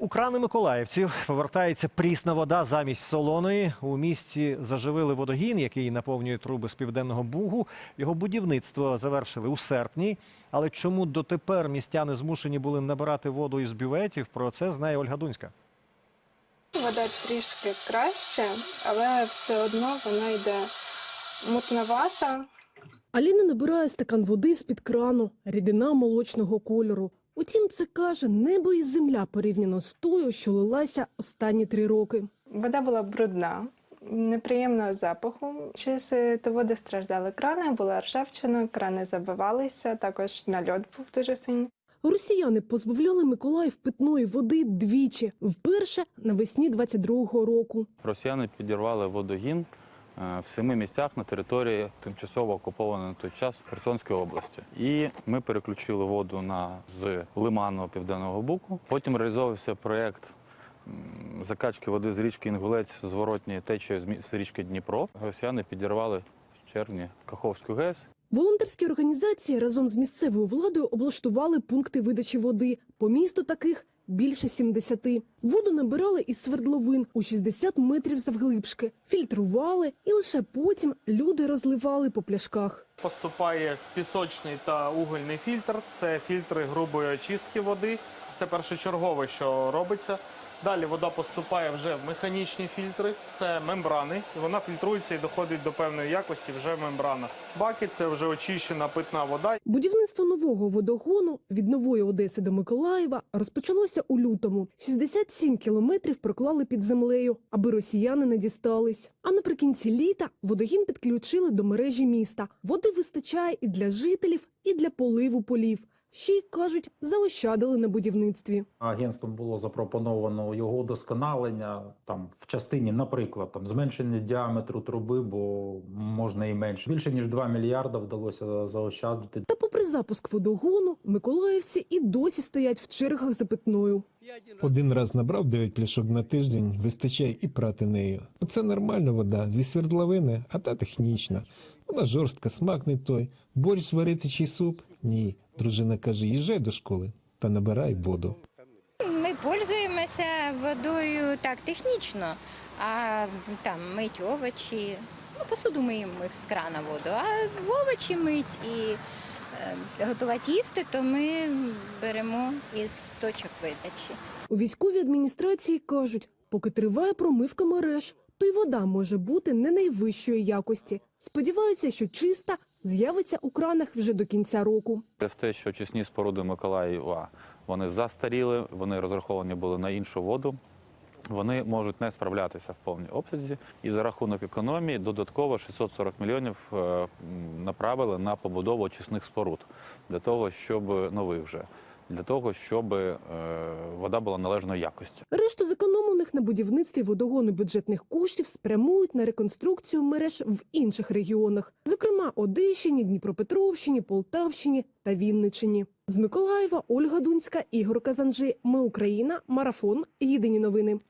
У крани миколаївців повертається прісна вода замість солоної. У місті заживили водогін, який наповнює труби з південного бугу. Його будівництво завершили у серпні. Але чому дотепер містяни змушені були набирати воду із бюветів? Про це знає Ольга Дунська. Вода трішки краще, але все одно вона йде мутновата. Аліна набирає стакан води з-під крану, рідина молочного кольору. Утім, це каже небо і земля порівняно з тою, що лилася останні три роки. Вода була брудна, неприємного запаху. Через то води страждали крани, була ржавчина, крани забивалися, також нальот був дуже сильний. Росіяни позбавляли Миколаїв питної води двічі. Вперше навесні 22-го року. Росіяни підірвали водогін в семи місцях на території тимчасово окупованої на той час Херсонської області. І ми переключили воду на з лиману Південного Буку. Потім реалізовувався проєкт закачки води з річки Інгулець зворотньої течії з річки Дніпро. Росіяни підірвали в червні Каховську ГЕС. Волонтерські організації разом з місцевою владою облаштували пункти видачі води. По місту таких більше 70. Воду набирали із свердловин у 60 метрів завглибшки, фільтрували і лише потім люди розливали по пляшках. Поступає пісочний та угольний фільтр. Це фільтри грубої очистки води. Це першочергове, що робиться. Далі вода поступає вже в механічні фільтри, це мембрани. І вона фільтрується і доходить до певної якості вже в мембранах. Баки це вже очищена питна вода. Будівництво нового водогону від нової Одеси до Миколаєва розпочалося у лютому. 67 кілометрів проклали під землею, аби росіяни не дістались. А наприкінці літа водогін підключили до мережі міста. Води вистачає і для жителів, і для поливу полів. Ще й кажуть, заощадили на будівництві. Агентством було запропоновано його удосконалення там в частині, наприклад, там зменшення діаметру труби, бо можна і менше. Більше ніж 2 мільярда вдалося заощадити. Та попри запуск водогону, миколаївці і досі стоять в чергах за питною. Один раз набрав 9 пляшок на тиждень, вистачає і прати нею. Це нормальна вода зі свердловини, а та технічна. Вона жорстка, смак не той. Борщ сварити чи суп? Ні. Дружина каже, їжджай до школи та набирай воду. Ми пользуємося водою так технічно, а там мить овочі. Ну, посуду миємо ми з крана воду, а овочі мить і е, готувати їсти, то ми беремо із точок видачі. У військовій адміністрації кажуть, поки триває промивка мереж, то й вода може бути не найвищої якості. Сподіваються, що чиста з'явиться у кранах вже до кінця року. Через те, що очисні споруди Миколаєва вони застаріли, вони розраховані були на іншу воду. Вони можуть не справлятися в повній обсязі, і за рахунок економії додатково 640 мільйонів е, направили на побудову очисних споруд для того, щоб нових вже для того, щоб е, вода була належної якості. Решту зекономлених на будівництві водогону бюджетних коштів спрямують на реконструкцію мереж в інших регіонах, зокрема Одещині, Дніпропетровщині, Полтавщині та Вінничині. З Миколаєва Ольга Дунська, Ігор Казанджи. Ми Україна. Марафон. Єдині новини.